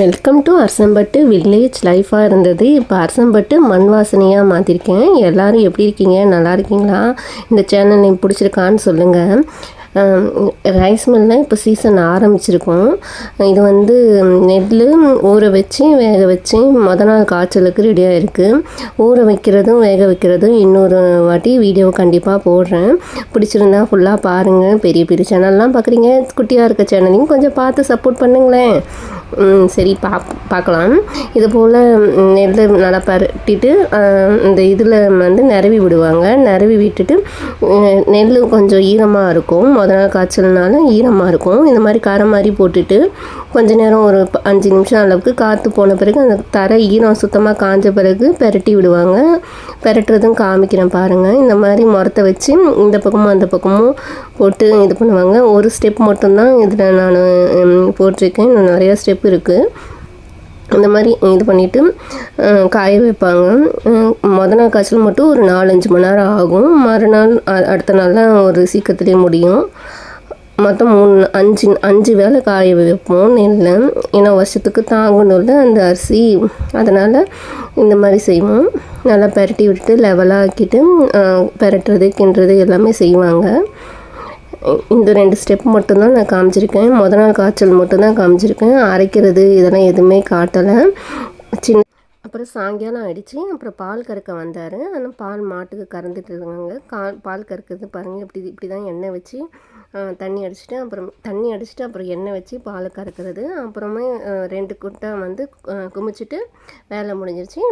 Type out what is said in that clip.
Welcome to Arasampattu village லைஃபாக இருந்தது. இப்போ அரசம்பட்டு மண் வாசனையாக மாற்றிருக்கேன் எல்லோரும் எப்படி இருக்கீங்க? நல்லா இருக்கீங்களா? இந்த சேனல் பிடிச்சிருக்கான்னு சொல்லுங்கள் ரைஸ் மில்லில் இப்போ சீசன் ஆரம்பிச்சிருக்கோம். இது வந்து நெல் ஊற வச்சு வேக வச்சு மொதல் நாள் காய்ச்சலுக்கு ரெடியாக இருக்குது ஊற வைக்கிறதும் வேக வைக்கிறதும் இன்னொரு வாட்டி வீடியோ கண்டிப்பாக போடுறேன். பிடிச்சிருந்தா ஃபுல்லாக பாருங்கள் பெரிய பெரிய சேனல்லாம் பார்க்குறீங்க குட்டியாக இருக்க சேனலையும் கொஞ்சம் பார்த்து சப்போர்ட் பண்ணுங்களேன். சரி பா பார்க்கலாம் இது போல் நெல் நல்லா பரட்டிட்டு இந்த இதில் வந்து நிரவி விடுவாங்க. நிரவி விட்டுட்டு நெல் கொஞ்சம் ஈரமாக இருக்கும். அதனால் காய்ச்சல்னால ஈரமாக இருக்கும். இந்த மாதிரி கரை மாதிரி போட்டுட்டு கொஞ்ச நேரம் ஒரு அஞ்சு நிமிஷம் அளவுக்கு காற்று போன பிறகு அந்த தரை ஈரம் சுத்தமாக காஞ்ச பிறகு பெரட்டி விடுவாங்க. பெரட்டுறதும் காமிக்கிறேன் பாருங்கள் இந்த மாதிரி முறத்தை வச்சு இந்த பக்கமும் அந்த பக்கமும் போட்டு இது பண்ணுவாங்க. ஒரு ஸ்டெப் மட்டும்தான் இதில் நான் போட்டிருக்கேன். இன்னும் நிறையா ஸ்டெப் இருக்குது இந்த மாதிரி இது பண்ணிவிட்டு காய வைப்பாங்க. மொதல் முத நாள் காய்ச்சல் மட்டும் ஒரு நாலஞ்சு மணி நேரம் ஆகும். மறுநாள் அடுத்த நாள் தான் ஒரு சீக்கிரத்துலேயே முடியும். மொத்தம் மூணு அஞ்சு அஞ்சு வேளை காய வைப்போம் நெல்லை. ஏன்னா வருஷத்துக்கு தாங்கணும்ல அந்த அரிசி. அதனால் இந்த மாதிரி செய்வோம். நல்லா பெரட்டி விட்டுட்டு லெவலாக ஆக்கிட்டு பெரட்டுறது கிண்டுறது எல்லாமே செய்வாங்க. இந்த ரெண்டு ஸ்டெப் மட்டும்தான் நான் காமிச்சிருக்கேன். முத நாள் காய்ச்சல் மட்டும்தான் காமிச்சிருக்கேன். அரைக்கிறது இதெல்லாம் எதுவுமே காட்டலை. சின்ன அப்புறம் சாயங்காலம் ஆயிடுச்சு. அப்புறம் பால் கறக்க வந்தார். ஆனால் பால் மாட்டுக்கு கறந்துட்டு இருக்காங்க. கால் பால் கறக்கிறது பாருங்கள் இப்படி இப்படி தான் எண்ணெய் வச்சு தண்ணி அடிச்சுட்டு அப்புறம் தண்ணி அடிச்சுட்டு அப்புறம் எண்ணெய் வச்சு பால் கறக்கிறது. அப்புறமே ரெண்டு குட்டை வந்து குமிச்சிட்டு வேலை முடிஞ்சிருச்சு.